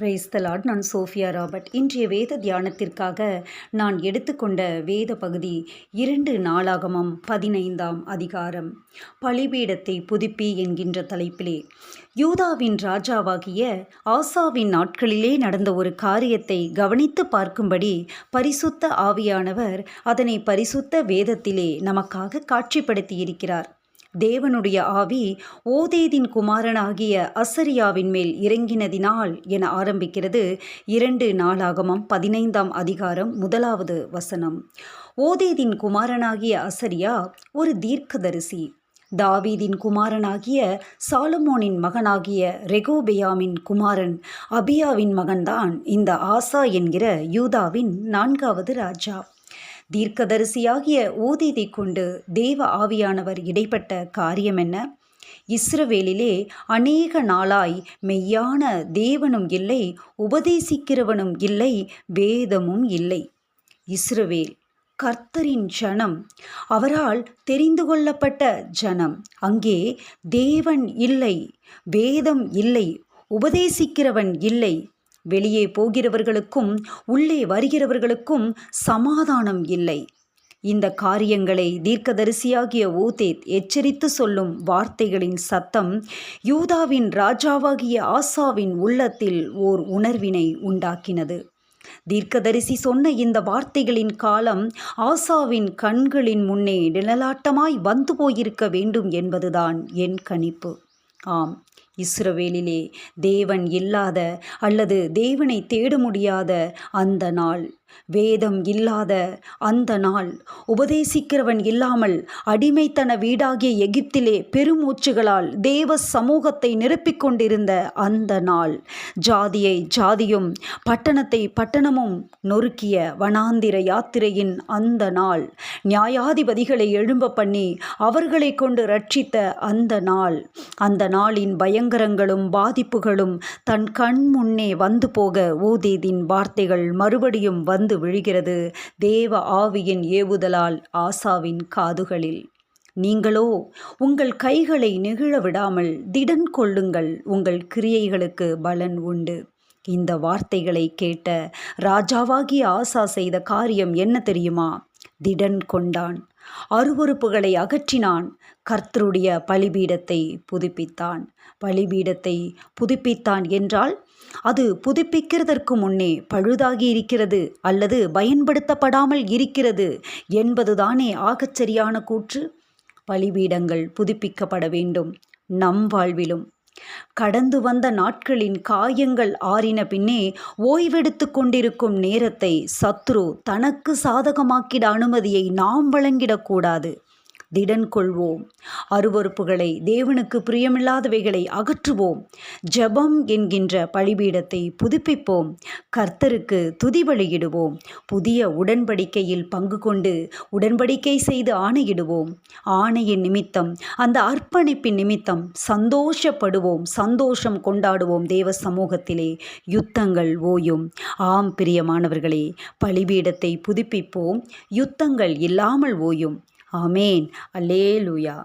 Price தலாட் நான் Sofia Robert. இன்றைய வேத தியானத்திற்காக நான் எடுத்துக்கொண்ட வேத பகுதி இரண்டு நாளாகமம் பதினைந்தாம் அதிகாரம். பலிபீடத்தை புதுப்பி என்கின்ற தலைப்பிலே. யூதாவின் ராஜாவாகிய ஆசாவின் நாட்களிலே நடந்த ஒரு காரியத்தை கவனித்து பார்க்கும்படி பரிசுத்த ஆவியானவர் அதனை பரிசுத்த வேதத்திலே நமக்காக காட்சிப்படுத்தியிருக்கிறார். தேவனுடைய ஆவி ஓதேதின் குமாரனாகிய அசரியாவின் மேல் இறங்கினதினால் என ஆரம்பிக்கிறது. இரண்டு நாளாகமம் பதினைந்தாம் அதிகாரம் முதலாவது வசனம். ஓதேதின் குமாரனாகிய அசரியா ஒரு தீர்க்கதரிசி. தாவீதின் குமாரனாகிய சாலமோனின் மகனாகிய ரெகோபியாமின் குமாரன் அபியாவின் மகன்தான் இந்த ஆசா என்கிற யூதாவின் நான்காவது ராஜா. தீர்க்கதரிசியாகிய ஊதிதை கொண்டு தேவ ஆவியானவர் இடைப்பட்ட காரியம் என்ன? இஸ்ரவேலிலே அநேக நாளாய் மெய்யான தேவனும் இல்லை உபதேசிக்கிறவனும் இல்லை வேதமும் இல்லை. இஸ்ரவேல் கர்த்தரின் ஜனம் அவரால் தெரிந்து கொள்ளப்பட்ட ஜனம். அங்கே தேவன் இல்லை வேதம் இல்லை உபதேசிக்கிறவன் இல்லை வெளியே போகிறவர்களுக்கும் உள்ளே வருகிறவர்களுக்கும் சமாதானம் இல்லை. இந்த காரியங்களை தீர்க்கதரிசியாகிய ஊதேத் எச்சரித்து சொல்லும் வார்த்தைகளின் சத்தம் யூதாவின் ராஜாவாகிய ஆசாவின் உள்ளத்தில் ஓர் உணர்வினை உண்டாக்கினது. தீர்க்கதரிசி சொன்ன இந்த வார்த்தைகளின் காலம் ஆசாவின் கண்களின் முன்னே நிழலாட்டமாய் வந்து போயிருக்க வேண்டும் என்பதுதான் என் கணிப்பு. ஆம் இஸ்ரவேலிலே தேவன் இல்லாத அல்லது தேவனை தேட முடியாத அந்த நாள். வேதம் இல்லாத அந்த நாள். உபதேசிக்கிறவன் இல்லாமல் அடிமைத்தன வீடாகிய எகிப்திலே பெருமூச்சுகளால் தேவ சமூகத்தை நிரப்பிக் கொண்டிருந்த அந்த நாள். ஜாதியை ஜாதியும் பட்டணத்தை பட்டணமும் நொறுக்கிய வனாந்திர யாத்திரையின் அந்த நாள். நியாயாதிபதிகளை எழும்ப பண்ணி அவர்களை கொண்டு ரட்சித்த அந்த நாள். அந்த நாளின் பயங்கரங்களும் பாதிப்புகளும் தன் கண் முன்னே வந்து போக ஓதேதின் வார்த்தைகள் மறுபடியும் வந்து விழுகிறது. தேவ ஆவியின் ஏவுதலால் ஆசாவின் காதுகளில். நீங்களோ உங்கள் கைகளை நெகிழ விடாமல் திடன் கொள்ளுங்கள். உங்கள் கிரியைகளுக்கு பலன் உண்டு. இந்த வார்த்தைகளை கேட்ட ராஜாவாகிய ஆசா செய்த காரியம் என்ன தெரியுமா? திடன் கொண்டான். அருவறுப்புகளை அகற்றினான். கர்த்தருடைய பலிபீடத்தை புதுப்பித்தான். பலிபீடத்தை புதுப்பித்தான் என்றால் அது புதுப்பிக்கிறதற்கு முன்னே பழுதாகி இருக்கிறது அல்லது பயன்படுத்தப்படாமல் இருக்கிறது என்பதுதானே ஆகச்சரியான கூற்று. பலிபீடங்கள் புதுப்பிக்கப்பட வேண்டும் நம் வாழ்விலும். கடந்து வந்த நாட்களின் காயங்கள் ஆறின பின்னே ஓய்வெடுத்து கொண்டிருக்கும் நேரத்தை சத்ரு தனக்கு சாதகமாக்கிட அனுமதியை நாம் வழங்கிடக்கூடாது திடன் கொள்வோம் அருவறுப்புகளை தேவனுக்கு பிரியமில்லாதவைகளை அகற்றுவோம். ஜபம் என்கின்ற பழிபீடத்தை புதுப்பிப்போம். கர்த்தருக்கு துதி வழியிடுவோம். புதிய உடன்படிக்கையில் பங்கு கொண்டு உடன்படிக்கை செய்து ஆணையிடுவோம். ஆணையின் நிமித்தம் அந்த அர்ப்பணிப்பின் நிமித்தம் சந்தோஷப்படுவோம். சந்தோஷம் கொண்டாடுவோம் தேவ சமூகத்திலே. யுத்தங்கள் ஓயும். ஆம் பிரியமானவர்களே பழிபீடத்தை புதுப்பிப்போம். யுத்தங்கள் இல்லாமல் ஓயும். ஆமேன். அல்லேலுயா.